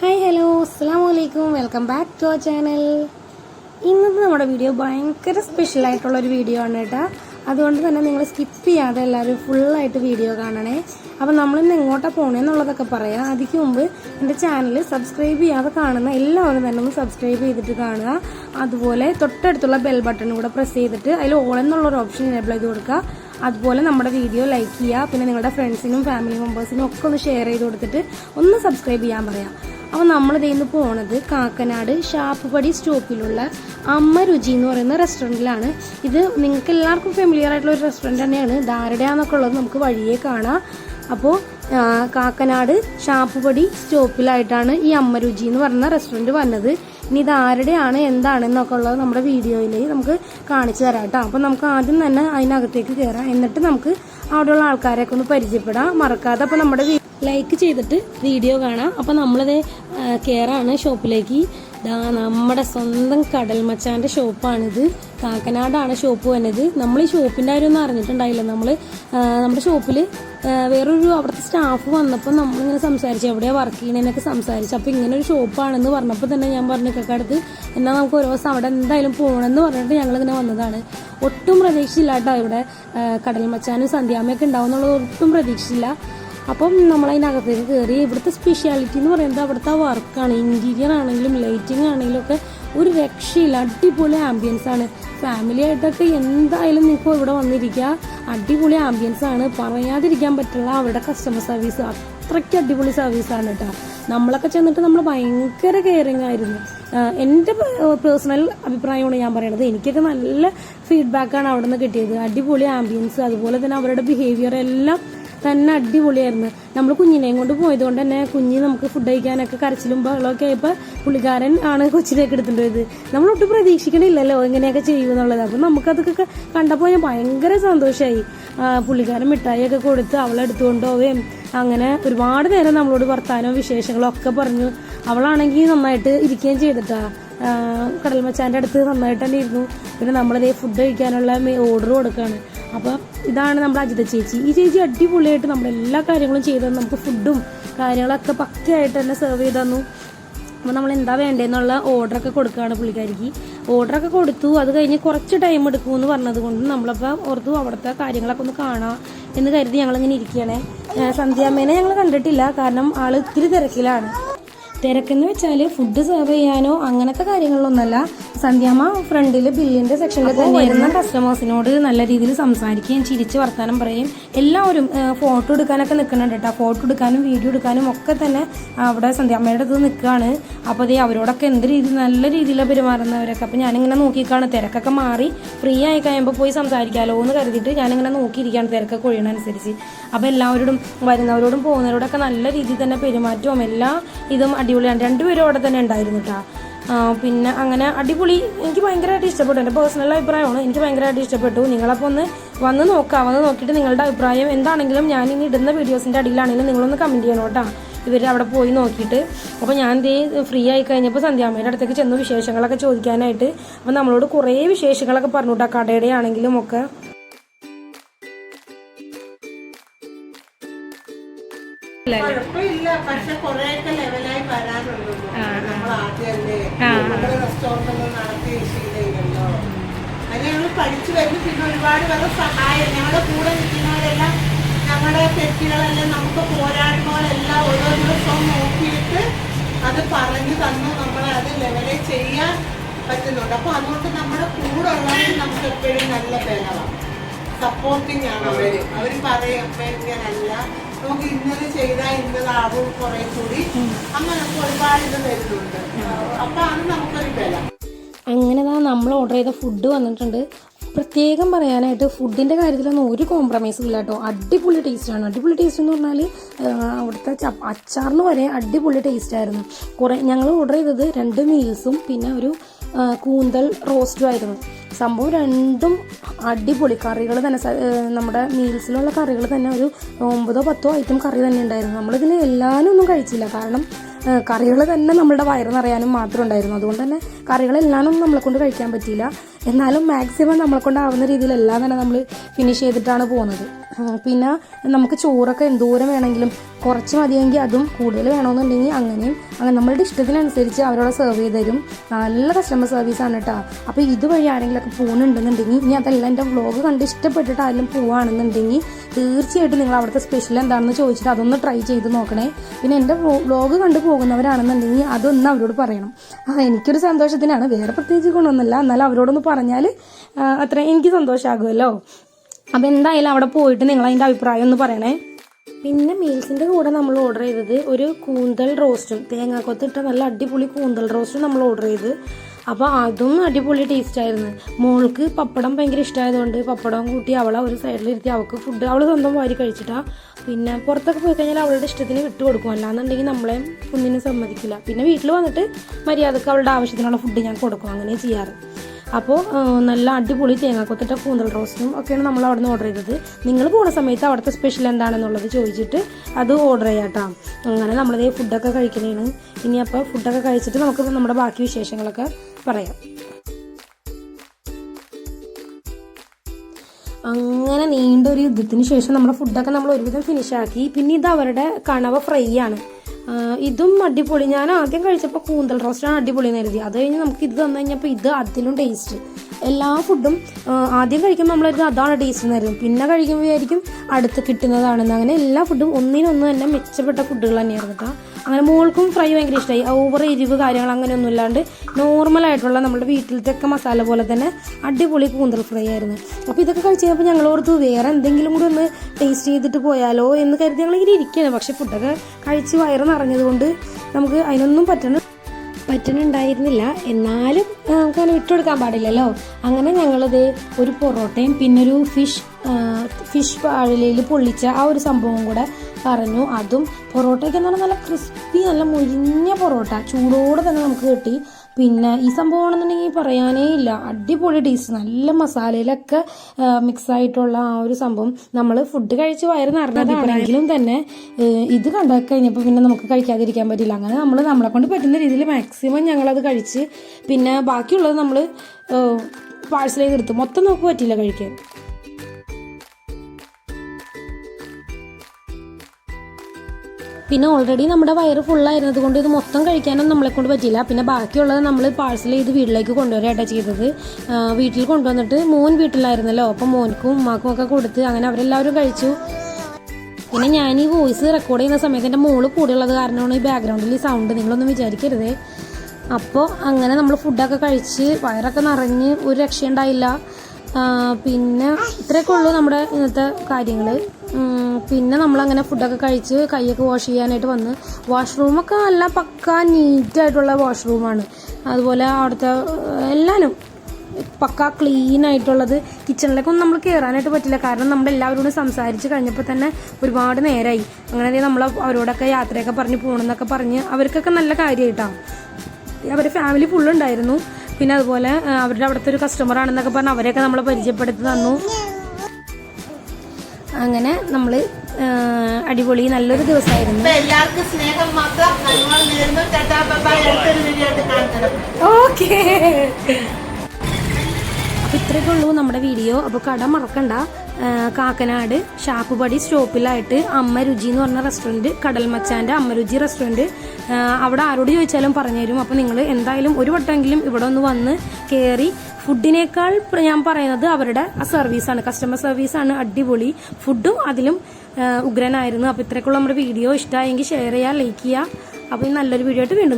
Hi hello അസ്സാം വലൈക്കും welcome back to our channel ഇന്നത്തെ നമ്മുടെ വീഡിയോ ഭയങ്കര സ്പെഷ്യൽ ആയിട്ടുള്ള ഒരു വീഡിയോ ആണ് കേട്ടോ അതുകൊണ്ട് തന്നെ നിങ്ങൾ സ്കിപ്പ് ചെയ്യാതെ എല്ലാവരും ഫുള്ളായിട്ട് വീഡിയോ കാണണേ. അപ്പം നമ്മളിന്ന് എങ്ങോട്ടാണ് പോകണമെന്നുള്ളതൊക്കെ പറയാം. അതിക്ക് മുമ്പ് എന്റെ ചാനൽ സബ്സ്ക്രൈബ് ചെയ്യാതെ കാണുന്ന എല്ലാവരും തന്നെ ഒന്ന് സബ്സ്ക്രൈബ് ചെയ്തിട്ട് കാണുക. അതുപോലെ തൊട്ടടുത്തുള്ള ബെൽ ബട്ടൺ കൂടെ പ്രസ് ചെയ്തിട്ട് അതിൽ ഓൾ എന്നുള്ളൊരു ഓപ്ഷൻ എനേബിൾ ചെയ്ത് കൊടുക്കുക. അതുപോലെ നമ്മുടെ വീഡിയോ ലൈക്ക് ചെയ്യുക. പിന്നെ നിങ്ങളുടെ ഫ്രണ്ട്സിനും ഫാമിലി മെമ്പേഴ്സിനും ഒക്കെ ഒന്ന് ഷെയർ ചെയ്ത് കൊടുത്തിട്ട് ഒന്ന് സബ്സ്ക്രൈബ് ചെയ്യാൻ പറയാം. അപ്പോൾ നമ്മൾ നിന്ന് പോണത് കാക്കനാട് ഷാപ്പുപടി സ്റ്റോപ്പിലുള്ള അമ്മ രുചി എന്ന് പറയുന്ന റെസ്റ്റോറന്റിലാണ് ഇത് നിങ്ങൾക്ക് എല്ലാവർക്കും ഫെമിലിയർ ആയിട്ടുള്ള ഒരു റെസ്റ്റോറന്റ് തന്നെയാണ്. ധാരടയാന്നൊക്കെ ഉള്ളത് നമുക്ക് വഴിയെ കാണാം. അപ്പോൾ കാക്കനാട് ഷാപ്പുപടി സ്റ്റോപ്പിലായിട്ടാണ് ഈ അമ്മ രുചി എന്ന് പറയുന്ന റെസ്റ്റോറന്റ് വന്നത്. ഇനി ഇത് ആരുടെയാണ് എന്താണെന്നൊക്കെ ഉള്ളത് നമ്മുടെ വീഡിയോയിൽ നമുക്ക് കാണിച്ചു തരാം കേട്ടോ. അപ്പോൾ നമുക്ക് ആദ്യം തന്നെ അതിനകത്തേക്ക് കയറാം എന്നിട്ട് നമുക്ക് അവിടെയുള്ള ആൾക്കാരെയൊക്കെ ഒന്ന് പരിചയപ്പെടാം. മറക്കാതെ അപ്പോൾ നമ്മുടെ ലൈക്ക് ചെയ്തിട്ട് വീഡിയോ കാണാം. അപ്പോൾ നമ്മളത് കയറാണ് ഷോപ്പിലേക്ക് ദാ നമ്മുടെ സ്വന്തം കടൽ മച്ചാന്റെ ഷോപ്പാണിത് കാക്കനാടാണ് ഷോപ്പ് വന്നത്. നമ്മൾ ഈ ഷോപ്പിന്റെ കാര്യമൊന്നും അറിഞ്ഞിട്ടുണ്ടായില്ല. നമ്മൾ നമ്മുടെ ഷോപ്പിൽ വേറൊരു അവിടുത്തെ സ്റ്റാഫ് വന്നപ്പോൾ നമ്മളിങ്ങനെ സംസാരിച്ചു എവിടെയാണ് വർക്ക് ചെയ്യണേന്നൊക്കെ സംസാരിച്ചു. അപ്പോൾ ഇങ്ങനെ ഒരു ഷോപ്പാണെന്ന് പറഞ്ഞപ്പോൾ തന്നെ ഞാൻ പറഞ്ഞു കക്കടുത്ത് എന്നാൽ നമുക്ക് ഒരു ദിവസം അവിടെ എന്തായാലും പോകണമെന്ന് പറഞ്ഞിട്ട് ഞങ്ങളിങ്ങനെ വന്നതാണ്. ഒട്ടും പ്രതീക്ഷയില്ല കേട്ടോ ഇവിടെ കടൽ മച്ചാനും സന്ധ്യാമ്മയൊക്കെ ഉണ്ടാവും എന്നുള്ളത് ഒട്ടും പ്രതീക്ഷിച്ചില്ല. അപ്പം നമ്മളതിനകത്തേക്ക് കയറി ഇവിടുത്തെ സ്പെഷ്യാലിറ്റി എന്ന് പറയുന്നത് അവിടുത്തെ വർക്കാണ് ഇന്റീരിയർ ആണെങ്കിലും ലൈറ്റിംഗ് ആണെങ്കിലും ഒക്കെ ഒരു രക്ഷയില്ല. അടിപൊളി ആംബിയൻസ് ആണ്. ഫാമിലി ആയിട്ടൊക്കെ എന്തായാലും നിങ്ങൾക്ക് ഇവിടെ വന്നിരിക്കുക അടിപൊളി ആംബിയൻസ് ആണ്. പറയാതിരിക്കാൻ പറ്റുള്ള അവിടെ കസ്റ്റമർ സർവീസ് അത്രയ്ക്ക് അടിപൊളി സർവീസ് ആണ് കേട്ടോ നമ്മളൊക്കെ ചെന്നിട്ട് നമ്മൾ ഭയങ്കര കെയറിങ് ആയിരുന്നു. എന്റെ പേഴ്സണൽ അഭിപ്രായമാണ് ഞാൻ പറയണത്. എനിക്കൊക്കെ നല്ല ഫീഡ്ബാക്കാണ് അവിടെ നിന്ന് കിട്ടിയത്. അടിപൊളി ആംബിയൻസ് അതുപോലെ തന്നെ അവരുടെ ബിഹേവിയർ എല്ലാം തന്നെ അടിപൊളിയായിരുന്നു. നമ്മൾ കുഞ്ഞിനെയും കൊണ്ട് പോയത് കൊണ്ട് തന്നെ കുഞ്ഞ് നമുക്ക് ഫുഡ് കഴിക്കാനൊക്കെ കരച്ചിലും ബഹളമൊക്കെ ആയപ്പോൾ പുള്ളിക്കാരൻ ആണ് കൊച്ചിലേക്ക് എടുത്തിട്ട് പോയത്. നമ്മൾ ഒട്ടും പ്രതീക്ഷിക്കണില്ലല്ലോ എങ്ങനെയൊക്കെ ചെയ്യുമെന്നുള്ളത് അപ്പം നമുക്കതൊക്കെ കണ്ടപ്പോൾ ഞാൻ ഭയങ്കര സന്തോഷമായി പുള്ളിക്കാരൻ മിഠായിയൊക്കെ കൊടുത്ത് അവളെ പോവുകയും അങ്ങനെ ഒരുപാട് നേരം നമ്മളോട് വർത്താനവും വിശേഷങ്ങളും ഒക്കെ പറഞ്ഞു. അവളാണെങ്കിൽ നന്നായിട്ട് ഇരിക്കുകയും ചെയ്തിട്ടാ. കടൽ മച്ചാന്റെ അടുത്ത് നന്നായിട്ട് തന്നെ ഇരുന്നു. പിന്നെ നമ്മളിതേ ഫുഡ് കഴിക്കാനുള്ള ഓർഡർ കൊടുക്കുകയാണ് അപ്പോൾ ഇതാണ് നമ്മുടെ അജിത ചേച്ചി. ഈ ചേച്ചി അടിപൊളിയായിട്ട് നമ്മുടെ എല്ലാ കാര്യങ്ങളും ചെയ്തു തന്നു. നമുക്ക് ഫുഡും കാര്യങ്ങളൊക്കെ പക്കയായിട്ട് തന്നെ സെർവ് ചെയ്ത് തന്നു. അപ്പോൾ നമ്മൾ എന്താ വേണ്ടതെന്നുള്ള ഓർഡറൊക്കെ കൊടുക്കുകയാണ് പുള്ളിക്കാരിക്ക്. ഓർഡറൊക്കെ കൊടുത്തു. അത് കഴിഞ്ഞ് കുറച്ച് ടൈം എടുക്കുമെന്ന് പറഞ്ഞത് കൊണ്ട് നമ്മളപ്പോൾ ഓർത്തു അവിടുത്തെ കാര്യങ്ങളൊക്കെ ഒന്ന് കാണാം എന്ന് കരുതി ഞങ്ങളിങ്ങനെ ഇരിക്കുകയാണേ. സന്ധ്യാമ്മേനെ ഞങ്ങൾ കണ്ടിട്ടില്ല. കാരണം ആൾ ഇത്തിരി തിരക്കിലാണ്. തിരക്കെന്ന് വെച്ചാൽ ഫുഡ് സെർവ് ചെയ്യാനോ അങ്ങനത്തെ കാര്യങ്ങളിലൊന്നല്ല. സന്ധ്യാമ്മ ഫ്രണ്ടിൽ ബില്ലിന്റെ സെക്ഷനിൽ തന്നെ വരുന്ന കസ്റ്റമേഴ്സിനോട് നല്ല രീതിയിൽ സംസാരിക്കുകയും ചിരിച്ച് വർത്തമാനം പറയും എല്ലാവരും ഫോട്ടോ എടുക്കാനൊക്കെ നിൽക്കുന്നുണ്ട് കേട്ടോ. ഫോട്ടോ എടുക്കാനും വീഡിയോ എടുക്കാനും ഒക്കെ തന്നെ അവിടെ സന്ധ്യാമ്മയുടെ അടുത്ത് നിൽക്കുകയാണ്. അപ്പോൾ അതേ അവരോടൊക്കെ എന്ത് രീതിയിൽ നല്ല രീതിയിലാണ് പെരുമാറുന്നവരൊക്കെ. അപ്പോൾ ഞാനിങ്ങനെ നോക്കിക്കാണ് തിരക്കൊക്കെ മാറി ഫ്രീ ആയി കഴിയുമ്പോൾ പോയി സംസാരിക്കാമല്ലോ എന്ന് കരുതിയിട്ട് ഞാനിങ്ങനെ നോക്കിയിരിക്കുകയാണ് തിരക്കൊക്കെ ഒഴിയണനുസരിച്ച്. അപ്പോൾ എല്ലാവരോടും വരുന്നവരോടും പോകുന്നവരോടൊക്കെ നല്ല രീതിയിൽ തന്നെ പെരുമാറ്റവും എല്ലാ ഇതും അടിപൊളിയാണ്. രണ്ടുപേരും അവിടെ തന്നെ ഉണ്ടായിരുന്നു കേട്ടോ പിന്നെ അങ്ങനെ അടിപൊളി എനിക്ക് ഭയങ്കരമായിട്ട് ഇഷ്ടപ്പെട്ടു. എന്റെ പേഴ്സണൽ അഭിപ്രായമാണ്. എനിക്ക് ഭയങ്കരമായിട്ട് ഇഷ്ടപ്പെട്ടു. നിങ്ങളപ്പോൾ ഒന്ന് വന്ന് നോക്കാം. വന്ന് നോക്കിയിട്ട് നിങ്ങളുടെ അഭിപ്രായം എന്താണെങ്കിലും ഞാൻ ഇനി ഇടുന്ന വീഡിയോസിന്റെ അടിയിലാണെങ്കിലും നിങ്ങളൊന്ന് കമന്റ് ചെയ്യണം കേട്ടോ ഇവർ അവിടെ പോയി നോക്കിയിട്ട്. അപ്പോൾ ഞാൻ ദേ ഫ്രീ ആയി കഴിഞ്ഞപ്പോൾ സന്ധ്യാമ്മയുടെ അടുത്തേക്ക് ചെന്ന് വിശേഷങ്ങളൊക്കെ ചോദിക്കാനായിട്ട് അപ്പോൾ നമ്മളോട് കുറേ വിശേഷങ്ങളൊക്കെ പറഞ്ഞു കേട്ടോ കടയുടെ ആണെങ്കിലും ഒക്കെ. കുഴപ്പമില്ല. പക്ഷെ കുറെയൊക്കെ ലെവലായി വരാനുള്ളൂ നമ്മൾ ആദ്യമല്ലേ നമ്മുടെ റെസ്റ്റോറന്റ് ഒന്നും നടത്തി ശീലമില്ലല്ലോ അത് ഞങ്ങൾ പഠിച്ചു വരുന്നു. പിന്നെ ഒരുപാട് പേരുടെ സഹായം. ഞങ്ങളുടെ കൂടെ നിൽക്കുന്നവരെല്ലാം ഞങ്ങളുടെ തെറ്റുകളെല്ലാം നമുക്ക് പോരാടുന്നവരെല്ലാം ഓരോ ദിവസവും നോക്കിയിട്ട് അത് പറഞ്ഞു തന്നു. നമ്മളെ അത് ലെവലെ ചെയ്യാൻ പറ്റുന്നുണ്ട്. അപ്പൊ അതുകൊണ്ട് നമ്മുടെ കൂടെ ഉള്ളവർ നമുക്ക് എപ്പോഴും നല്ല ബലമാണ് സപ്പോർട്ടിങ് ആണ് അവർ. അവർ പറയും അപ്പൊ ഇങ്ങനല്ല. നമുക്ക് ഇന്നത് ചെയ്താൽ ഇന്നതാവും കുറെ കൂടി. അങ്ങനെ ഒരുപാട് ഇത് വരുന്നുണ്ട്. അപ്പൊ അത് നമുക്കൊരു വില. അങ്ങനെ നമ്മൾ ഓർഡർ ചെയ്ത ഫുഡ് വന്നിട്ടുണ്ട്. പ്രത്യേകം പറയാനായിട്ട് ഫുഡിന്റെ കാര്യത്തിലൊന്നും ഒരു കോംപ്രമൈസും ഇല്ല കേട്ടോ. അടിപൊളി ടേസ്റ്റാണ് അടിപൊളി ടേസ്റ്റ് എന്ന് പറഞ്ഞാൽ അവിടുത്തെ അച്ചാറിന് വരെ അടിപൊളി ടേസ്റ്റ് ആയിരുന്നു. കുറേ ഞങ്ങൾ ഓർഡർ ചെയ്തത് രണ്ട് മീൽസും പിന്നെ ഒരു കൂന്തൽ റോസ്റ്റും ആയിരുന്നു. സംഭവം രണ്ടും അടിപൊളി. കറികൾ തന്നെ നമ്മുടെ മീൽസിലുള്ള കറികൾ തന്നെ ഒരു ഒമ്പതോ പത്തോ ഐറ്റം കറി തന്നെ ഉണ്ടായിരുന്നു. നമ്മളിതിൽ എല്ലാവരും ഒന്നും കഴിച്ചില്ല. കാരണം കറികൾ തന്നെ നമ്മളുടെ വയറ് നിറയാനും മാത്രം ഉണ്ടായിരുന്നു. അതുകൊണ്ട് തന്നെ കറികളെല്ലാം നമ്മളെ കൊണ്ട് കഴിക്കാൻ പറ്റിയില്ല. എന്നാലും മാക്സിമം നമ്മളെ കൊണ്ടാവുന്ന രീതിയിലെല്ലാം തന്നെ നമ്മൾ ഫിനിഷ് ചെയ്തിട്ടാണ് പോകുന്നത്. പിന്നെ നമുക്ക് ചോറൊക്കെ എന്തോരം വേണമെങ്കിലും കുറച്ച് മതിയെങ്കിൽ അതും കൂടുതൽ വേണമെന്നുണ്ടെങ്കിൽ അങ്ങനെയും അങ്ങനെ നമ്മളുടെ ഇഷ്ടത്തിനനുസരിച്ച് അവരോട് സെർവ് ചെയ്ത് തരും. നല്ല കസ്റ്റമർ സർവീസാണ് കേട്ടോ അപ്പോൾ ഇതുവഴി ആരെങ്കിലുമൊക്കെ പോകുന്നുണ്ടെന്നുണ്ടെങ്കിൽ ഇനി അതെല്ലാം എന്റെ വ്ലോഗ് കണ്ട് ഇഷ്ടപ്പെട്ടിട്ട് ആരെങ്കിലും പോവുകയാണെന്നുണ്ടെങ്കിൽ തീർച്ചയായിട്ടും നിങ്ങൾ അവിടുത്തെ സ്പെഷ്യൽ എന്താണെന്ന് ചോദിച്ചിട്ട് അതൊന്ന് ട്രൈ ചെയ്ത് നോക്കണേ. പിന്നെ എന്റെ വ്ലോഗ് കണ്ട് പോകുന്നവരാണെന്നുണ്ടെങ്കിൽ അതൊന്ന് അവരോട് പറയണം. ആ എനിക്കൊരു സന്തോഷത്തിനാണ്. വേറെ പ്രത്യേകിച്ച് ഗുണമൊന്നുമില്ല. എന്നാലും അവരോടൊന്ന് പറഞ്ഞാൽ അത്ര എനിക്ക് സന്തോഷമാകുമല്ലോ അപ്പം എന്തായാലും അവിടെ പോയിട്ട് നിങ്ങൾ അതിന്റെ അഭിപ്രായം ഒന്ന് പറയണേ. പിന്നെ മീൽസിന്റെ കൂടെ നമ്മൾ ഓർഡർ ചെയ്തത് ഒരു കൂന്തൽ റോസ്റ്റും തേങ്ങാക്കൊത്തിട്ട നല്ല അടിപൊളി കൂന്തൽ റോസ്റ്റും നമ്മൾ ഓർഡർ ചെയ്ത്. അപ്പോൾ അതും അടിപൊളി ടേസ്റ്റ് ആയിരുന്നു. മോൾക്ക് പപ്പടം ഭയങ്കര ഇഷ്ടമായതുകൊണ്ട് പപ്പടം കൂട്ടി അവളെ ഒരു സൈഡിലിരുത്തി അവൾക്ക് ഫുഡ് അവൾ സ്വന്തം വാരി കഴിച്ചിട്ടാ. പിന്നെ പുറത്തൊക്കെ പോയി കഴിഞ്ഞാൽ അവളുടെ ഇഷ്ടത്തിന് വിട്ടു കൊടുക്കും. അല്ലാന്നുണ്ടെങ്കിൽ നമ്മളെ ഒന്നിനും സമ്മതിക്കില്ല. പിന്നെ വീട്ടിൽ വന്നിട്ട് മര്യാദയ്ക്ക് അവളുടെ ആവശ്യത്തിനുള്ള ഫുഡ് ഞാൻ കൊടുക്കും. അങ്ങനെ ചെയ്യാറ്. അപ്പോൾ നല്ല അടിപൊളി തേങ്ങാക്കൊത്തിട്ട കൂന്തൽ റോസ്റ്റും ഒക്കെയാണ് നമ്മൾ അവിടെ നിന്ന് ഓർഡർ ചെയ്തത്. നിങ്ങൾ പോകുന്ന സമയത്ത് അവിടുത്തെ സ്പെഷ്യൽ എന്താണെന്നുള്ളത് ചോദിച്ചിട്ട് അത് ഓർഡർ ചെയ്യാം കേട്ടോ അങ്ങനെ നമ്മളത് ഫുഡൊക്കെ കഴിക്കണേണ്. ഇനി അപ്പോൾ ഫുഡൊക്കെ കഴിച്ചിട്ട് നമുക്ക് നമ്മുടെ ബാക്കി വിശേഷങ്ങളൊക്കെ പറയാം. അങ്ങനെ നീണ്ട ഒരു യുദ്ധത്തിന് ശേഷം നമ്മുടെ ഫുഡൊക്കെ നമ്മൾ ഒരുവിധം ഫിനിഷ് ആക്കി. പിന്നെ ഇത് അവരുടെ കണവ ഫ്രൈ ആണ്. ഇതും അടിപൊളി. ഞാൻ ആദ്യം കഴിച്ചപ്പോൾ കൂന്തൽ റോസ്റ്റാണ് അടിപൊളി കരുതി. അത് കഴിഞ്ഞ് നമുക്ക് ഇത് തന്നു കഴിഞ്ഞപ്പോൾ ഇത് അതിലും ടേസ്റ്റ് എല്ലാ ഫുഡും ആദ്യം കഴിക്കുമ്പോൾ നമ്മളൊരു അതാണ് ടേസ്റ്റ് എന്ന് കരുതും. പിന്നെ കഴിക്കുമ്പോഴായിരിക്കും അടുത്ത് കിട്ടുന്നതാണെന്ന്. അങ്ങനെ എല്ലാ ഫുഡും ഒന്നിനൊന്ന് തന്നെ മെച്ചപ്പെട്ട ഫുഡുകൾ തന്നെയായിരുന്നു കേട്ടോ. അങ്ങനെ മോൾക്കും ഫ്രൈ ഭയങ്കര ഇഷ്ടമായി ഓവർ എരിവ് കാര്യങ്ങൾ അങ്ങനെയൊന്നും ഇല്ലാണ്ട് നോർമലായിട്ടുള്ള നമ്മുടെ വീട്ടിലത്തെ ഒക്കെ മസാല പോലെ തന്നെ അടിപൊളി കൂന്തൽ ഫ്രൈ ആയിരുന്നു. അപ്പോൾ ഇതൊക്കെ കഴിച്ച് കഴിഞ്ഞപ്പോൾ ഞങ്ങൾ വേറെ എന്തെങ്കിലും കൂടി ഒന്ന് ടേസ്റ്റ് ചെയ്തിട്ട് പോയാലോ എന്ന് കരുതി ഞങ്ങൾ ഇങ്ങനെ ഇരിക്കുകയാണ്. പക്ഷേ ഫുഡൊക്കെ കഴിച്ച് വയറ് നിറഞ്ഞതുകൊണ്ട് നമുക്ക് അതിനൊന്നും പറ്റണം പറ്റണുണ്ടായിരുന്നില്ല. എന്നാലും നമുക്കങ്ങനെ വിട്ടുകൊടുക്കാൻ പാടില്ലല്ലോ. അങ്ങനെ ഞങ്ങളത് ഒരു പൊറോട്ടയും പിന്നൊരു ഫിഷ് ഫിഷ് പാഴലയിൽ പൊള്ളിച്ച ആ ഒരു സംഭവം കൂടെ പറഞ്ഞു. അതും പൊറോട്ടയ്ക്ക് എന്ന് പറഞ്ഞാൽ നല്ല ക്രിസ്പി നല്ല മുരിഞ്ഞ പൊറോട്ട. ചൂടോടെ തന്നെ നമുക്ക് കിട്ടി. പിന്നെ ഈ സംഭവം ആണെന്നുണ്ടെങ്കിൽ പറയാനേ ഇല്ല. അടിപൊളി ടേസ്റ്റ് നല്ല മസാലയിലൊക്കെ മിക്സ് ആയിട്ടുള്ള ആ ഒരു സംഭവം. നമ്മൾ ഫുഡ് കഴിച്ച് വയറ് നിറഞ്ഞതാണെങ്കിലും തന്നെ ഇത് കണ്ടു കഴിഞ്ഞപ്പോൾ പിന്നെ നമുക്ക് കഴിക്കാതിരിക്കാൻ പറ്റില്ല. അങ്ങനെ നമ്മൾ നമ്മളെ കൊണ്ട് പറ്റുന്ന രീതിയിൽ മാക്സിമം ഞങ്ങളത് കഴിച്ച് പിന്നെ ബാക്കിയുള്ളത് നമ്മൾ പാഴ്സൽ ചെയ്തെടുത്തു മൊത്തം നമുക്ക് പറ്റില്ല കഴിക്കാൻ. പിന്നെ ഓൾറെഡി നമ്മുടെ വയറ് ഫുള്ളായിരുന്നത് കൊണ്ട് ഇത് മൊത്തം കഴിക്കാനൊന്നും നമ്മളെ കൊണ്ട് പറ്റില്ല പിന്നെ ബാക്കിയുള്ളത് നമ്മൾ പാഴ്സൽ ചെയ്ത് വീട്ടിലേക്ക് കൊണ്ടുവരാട്ടാ ചെയ്തത്. വീട്ടിൽ കൊണ്ടുവന്നിട്ട് മോൻ വീട്ടിലായിരുന്നല്ലോ. അപ്പം മോൻക്കും ഉമ്മാക്കും ഒക്കെ കൊടുത്ത് അങ്ങനെ അവരെല്ലാവരും കഴിച്ചു. പിന്നെ ഞാൻ ഈ വോയിസ് റെക്കോർഡ് ചെയ്യുന്ന സമയത്ത് എന്റെ മോൾ കൂടെയുള്ളത് കാരണമാണ് ഈ ബാക്ക്ഗ്രൗണ്ടിൽ ഈ സൗണ്ട് നിങ്ങളൊന്നും വിചാരിക്കരുത്. അപ്പോൾ അങ്ങനെ നമ്മൾ ഫുഡൊക്കെ കഴിച്ച് വയറൊക്കെ നിറഞ്ഞ് ഒരു രക്ഷയുണ്ടായില്ല. പിന്നെ ഇത്രയൊക്കെ ഉള്ളൂ നമ്മുടെ ഇന്നത്തെ കാര്യങ്ങൾ പിന്നെ നമ്മളങ്ങനെ ഫുഡൊക്കെ കഴിച്ച് കൈയൊക്കെ വാഷ് ചെയ്യാനായിട്ട് വന്ന്. വാഷ്റൂമൊക്കെ നല്ല പക്ക നീറ്റായിട്ടുള്ള വാഷ്റൂമാണ് അതുപോലെ അവിടുത്തെ എല്ലാവരും പക്ക ക്ലീൻ ആയിട്ടുള്ളത് കിച്ചണിലേക്കൊന്നും നമ്മൾ കയറാനായിട്ട് പറ്റില്ല. കാരണം നമ്മൾ എല്ലാവരോടും സംസാരിച്ച് കഴിഞ്ഞപ്പോൾ തന്നെ ഒരുപാട് നേരമായി അങ്ങനെ നമ്മൾ അവരോടൊക്കെ യാത്രയൊക്കെ പറഞ്ഞ് പോകണമെന്നൊക്കെ പറഞ്ഞ് അവർക്കൊക്കെ നല്ല കാര്യമായിട്ടാണ് അവരുടെ ഫാമിലി ഫുള്ള് ഉണ്ടായിരുന്നു. പിന്നെ അതുപോലെ അവരുടെ അവിടുത്തെ ഒരു കസ്റ്റമർ ആണെന്നൊക്കെ പറഞ്ഞ് അവരെയൊക്കെ നമ്മളെ പരിചയപ്പെടുത്തി തന്നു. അങ്ങനെ നമ്മൾ അടിപൊളി നല്ലൊരു ദിവസമായിരുന്നു. എല്ലാവർക്കും സ്നേഹം മാത്രം. ഓക്കേ. അപ്പോൾ ഇത്രയൊക്കെ ഉള്ളൂ നമ്മുടെ വീഡിയോ. അപ്പോൾ കട മറക്കണ്ട. കാക്കനാട് ഷാപ്പുപടി സ്റ്റോപ്പിലായിട്ട് അമ്മ രുചി എന്ന് പറഞ്ഞ റെസ്റ്റോറന്റ് കടൽ മച്ചാന്റെ അമ്മ രുചി റെസ്റ്റോറന്റ് അവിടെ ആരോട് ചോദിച്ചാലും പറഞ്ഞു തരും. അപ്പോൾ നിങ്ങൾ എന്തായാലും ഒരു വട്ടമെങ്കിലും ഇവിടെ ഒന്ന് വന്ന് കയറി ഫുഡിനേക്കാൾ ഞാൻ പറയുന്നത് അവരുടെ സർവീസാണ് കസ്റ്റമർ സർവീസാണ് അടിപൊളി. ഫുഡും അതിലും ഉഗ്രനായിരുന്നു. അപ്പോൾ ഇത്രയൊക്കെയുള്ള നമ്മുടെ വീഡിയോ ഇഷ്ടമായെങ്കിൽ ഷെയർ ചെയ്യുക ലൈക്ക് ചെയ്യുക. അപ്പോൾ നല്ലൊരു വീഡിയോ ആയിട്ട് വീണ്ടും